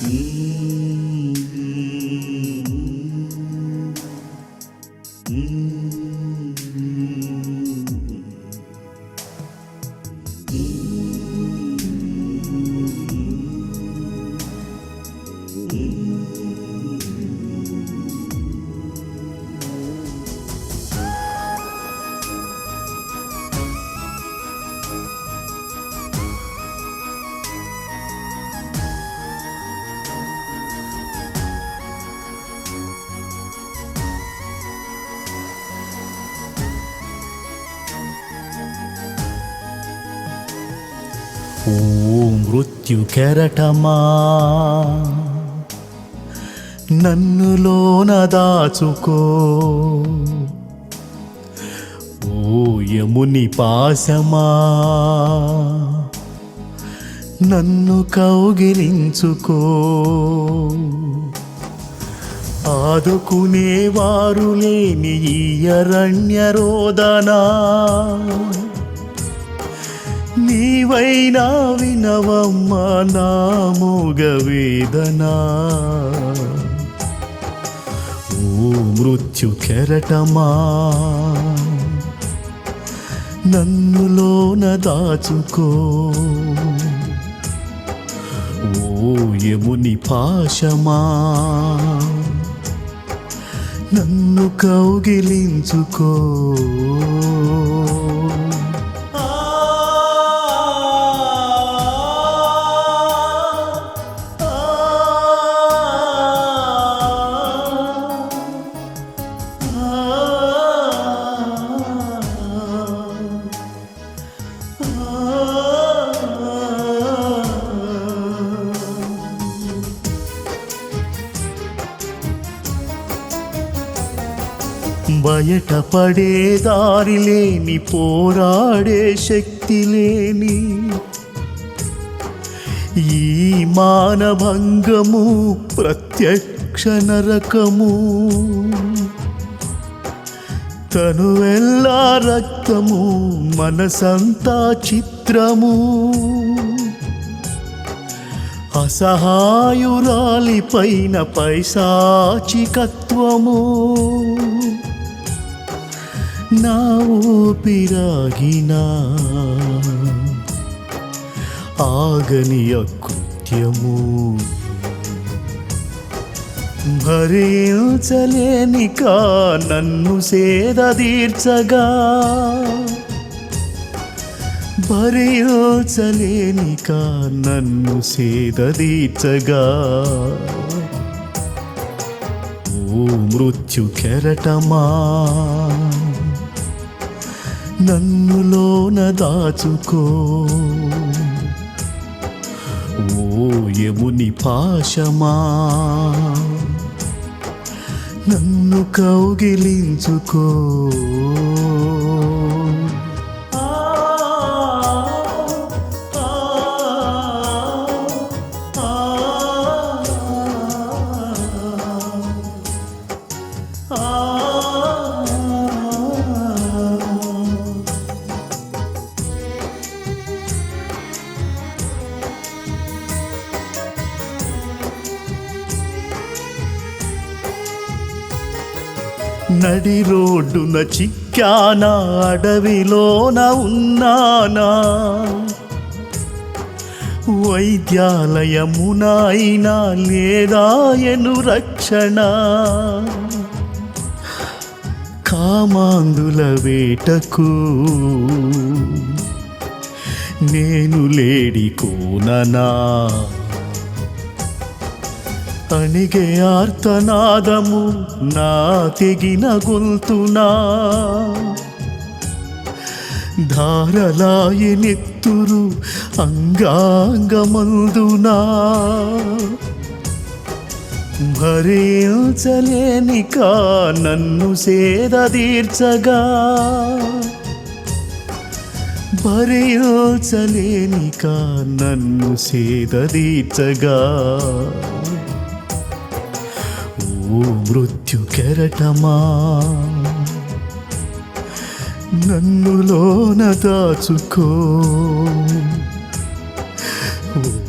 你 ఓ మృత్యు కెరటమా? నన్నులోన దాచుకో ఓ యముని పాశమా? నన్ను కౌగిలించుకో. ఆదుకునేవారు లేని ఈ అరణ్య రోదనా నీవైనా వినవమ్మ నా మోగ వేదనా. ఓ మృత్యు కెరటమా. నన్నులోన దాచుకో. ఓ యముని పాశమా. నన్ను కౌగిలించుకో. బయటపడే దారి లేని పోరాడే శక్తి లేని ఈ మానభంగము ప్రత్యక్ష నరకము. తను ఎల్లా రక్తము మనసంతా చిత్రము. అసహాయురాలి పైన పైశాచికత్వము. నా ఊపిరాగినా. ఆగని అకృత్యము. భరించలేనిక నన్ను సేద తీర్చగా. భరించలేనిక నన్ను సేద తీర్చగా. ఓ మృత్యు కెరటమా నన్నులోన దాచుకో. ఓ యముని పాశమా. నన్ను కౌగిలించుకో. నడి రోడ్డున చిక్కానా అడవిలోన ఉన్నానా? వైద్యాలయమునైనా లేదాయను రక్షణ? కామాందుల వేటకు నేను లేడి కోననా? అణిగే ఆర్తనాదము నా తెగిన గొంతునా. ధారలాయి నెత్తురు అంగాంగమందునా. భరించలేనిక నన్ను సేద తీర్చగా. భరించలేనిక నన్ను సేద తీర్చగా. ఓ మృత్యు కెరటమా? నన్ను లోన దాచుకో.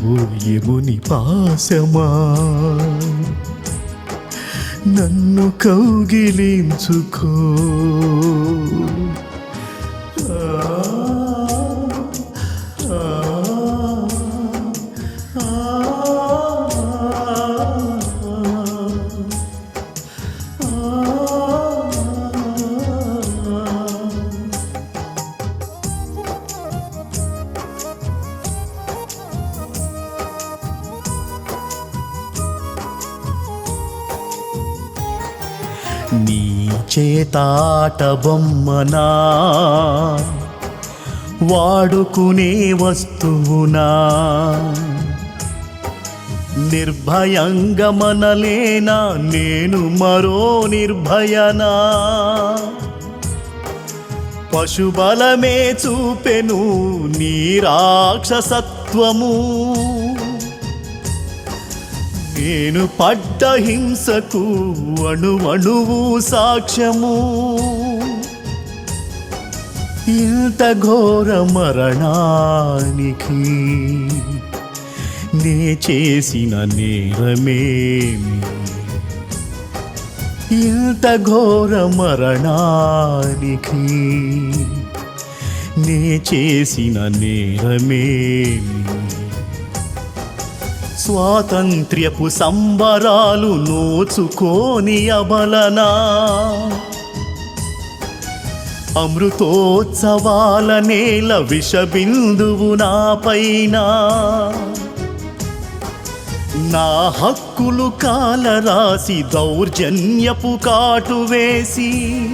ఓ యముని పాశమా? నన్ను కౌగిలించుకో. ఆ చేతాట బొమ్మనా? వాడుకునే వస్తువునా? నిర్భయంగా మనలేనా నేను మరో నిర్భయనా? పశుబలమే చూపెను నీ రాక్షసత్వము. నేను పడ్డ హింసకు అణువణువు సాక్ష్యము. ఇంత ఘోర మరణానికి నే చేసిన నేరమేమి ఇంత ఘోర మరణానికి నే చేసిన నేరమేమి స్వాతంత్ర్యపు సంబరాలు నోచుకోని అబలనా అమృతోత్సవాల నేల విషబిందువు నాపైన. నా హక్కులు కాలరాసి దౌర్జన్యపు కాటు వేసి.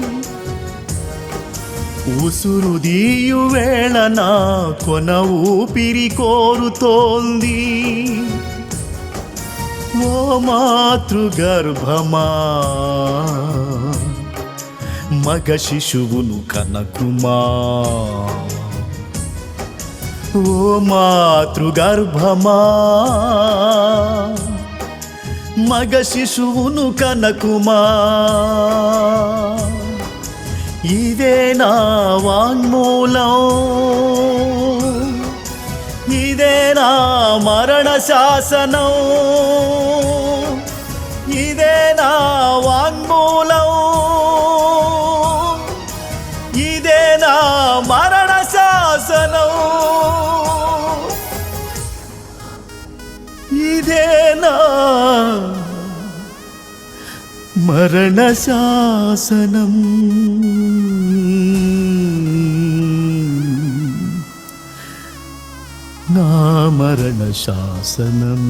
ఉసురుదీయు వేళ నా కొన ఊపిరి కోరుతోంది. ఓ మాతృగర్భమా. మగ శిశువును కనకుమా. ఓ మాతృగర్భమా. మగ శిశువును కనకుమా. ఇదే నా వాంగ్మూలం. శాసనం. ఇదే నా వాంగ్మూలం. ఇదే నా మరణ శాసనం. ఇదే నా మరణ శాసనం. నా మరణ శాసనం